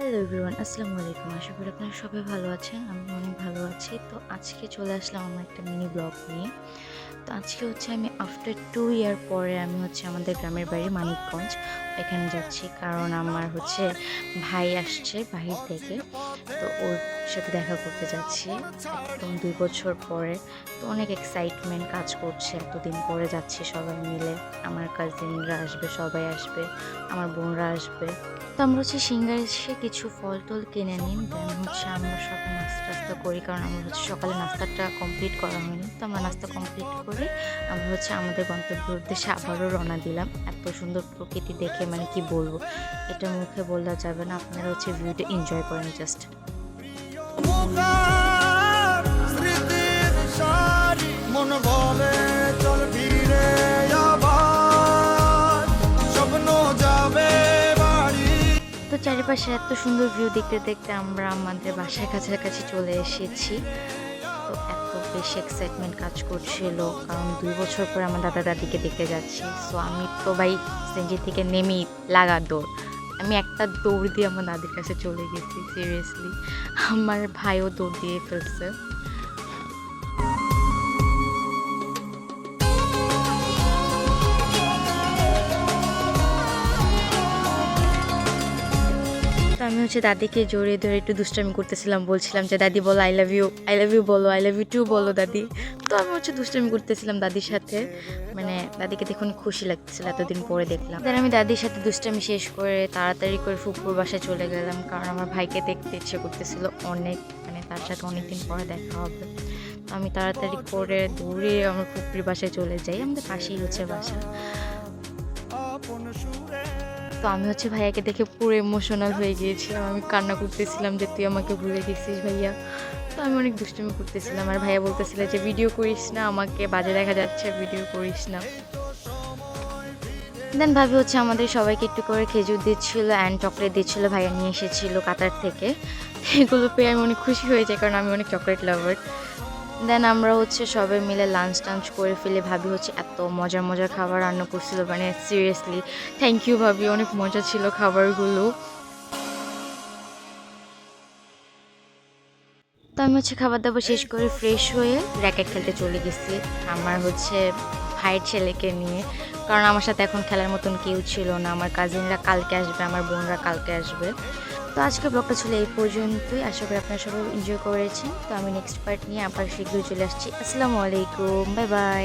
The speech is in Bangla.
হ্যালো এভরিওয়ান আসসালামু আলাইকুম আশা করি আপনারা সবাই ভালো আছেন। আমি অনেক ভালো আছি। তো আজকে চলে আসলাম আমার একটা মিনি ব্লগ নিয়ে। তো আজকে হচ্ছে আমি আফটার টু ইয়ার পরে আমি হচ্ছে আমাদের গ্রামের বাড়ি মানিকগঞ্জ। এখানে যাচ্ছি কারণ আমার হচ্ছে ভাই আসছে বাহির থেকে। তো ওর সাথে দেখা করতে যাচ্ছি একদম দুই বছর পরে। তো অনেক এক্সাইটমেন্ট কাজ করছে। এতদিন পরে যাচ্ছি সবাই মিলে। আমার কাজিনরা আসবে, সবাই আসবে, আমার বোনরা আসবে। তো আমরা হচ্ছে সিঙ্গার এসে কিছু ফল টল কিনে নিন দেন হচ্ছে আমরা সকালে নাস্তা টাস্তা করি, কারণ আমরা হচ্ছে সকালে নাস্তাটা কমপ্লিট করা হয়নি। তো আমরা নাস্তা কমপ্লিট করে, আমরা হচ্ছে আমাদের গন্তব্যের উদ্দেশ্যে আবারও রওনা দিলাম। এত সুন্দর প্রকৃতি দেখে মানে কি বলব, এটা মুখে বলা যাবে না, আপনারা হচ্ছে ভিউটা এনজয় করেন জাস্ট চারিপাশে এত সুন্দর ভিউ দেখতে দেখতে আমরা আমাদের বাসার কাছাকাছি চলে এসেছি। তো এত বেশি এক্সাইটমেন্ট কাজ করছিল, কারণ দুই বছর পর আমার দাদা দাদিকে দেখতে যাচ্ছি। সো আমি তো ভাই সেঞ্জি থেকে নেমেই লাগা দৌড়। আমি একটা দৌড় দিয়ে আমার দাদির কাছে চলে গেছি সিরিয়াসলি আমার ভাইও দৌড় দিয়ে ফেলছে। হচ্ছে দাদিকে জড়িয়ে ধরে একটু দুষ্টামি করতেছিলাম, বলছিলাম যে, দাদি বলো I love you I love you বলো আই লাভ ইউ টু বলো, দাদি। তো আমি হচ্ছে দুষ্টামি করতেছিলাম দাদির সাথে। মানে দাদিকে দেখুন খুশি লাগতেছিল এতদিন পরে দেখলাম। দেন আমি দাদির সাথে দুষ্টামি শেষ করে তাড়াতাড়ি করে ফুপুর বাসায় চলে গেলাম, কারণ আমার ভাইকে দেখতে ইচ্ছে করতেছিল অনেক মানে তার সাথে অনেকদিন পরে দেখা হবে। তো আমি তাড়াতাড়ি করে দৌড়ে আমার ফুপুর বাসায় চলে যাই, আমাদের পাশেই হচ্ছে বাসা। তো আমি হচ্ছে ভাইয়াকে দেখে পুরো ইমোশনাল হয়ে গিয়েছিলাম। আমি কান্না করতেছিলাম যে তুই আমাকে ভুলে গেছিস ভাইয়া। তো আমি অনেক দুষ্টুমি করতেছিলাম। আর ভাইয়া বলতেছিল যে, ভিডিও করিস না, আমাকে বাজে দেখা যাচ্ছে, ভিডিও করিস না। দেন ভাবি হচ্ছে আমাদের সবাইকে একটু করে খেজুর দিচ্ছিল অ্যান্ড চকলেট দিচ্ছিল, ভাইয়া নিয়ে এসেছিল কাতার থেকে। এগুলো পেয়ে আমি অনেক খুশি হয়ে যাই, কারণ আমি অনেক চকলেট লাভার দেন আমরা হচ্ছে সবাই মিলে লাঞ্চ টাঞ্চ করে ফেলে ভাবি হচ্ছে এত মজার মজার খাবার রান্না করছিল। মানে সিরিয়াসলি থ্যাংক ইউ ভাবি, অনেক মজা ছিল খাবারগুলো। তো আমি হচ্ছে খাবার দাবার শেষ করে ফ্রেশ হয়ে র্যাকেট খেলতে চলে গেছি আমার হচ্ছে ভাইয়ের ছেলেকে নিয়ে। কারণ আমার সাথে এখন খেলার মতন কেউ ছিল না। আমার কাজিনরা কালকে আসবে, আমার বোনরা কালকে আসবে। তো আজকে ব্লগটা ছিল এই পর্যন্তই। আশা করি আপনারা সবাই এনজয় করেছেন। তো আমি নেক্সট পার্ট নিয়ে আবার শীঘ্রই চলে আসছি। আসসালামু আলাইকুম। Bye bye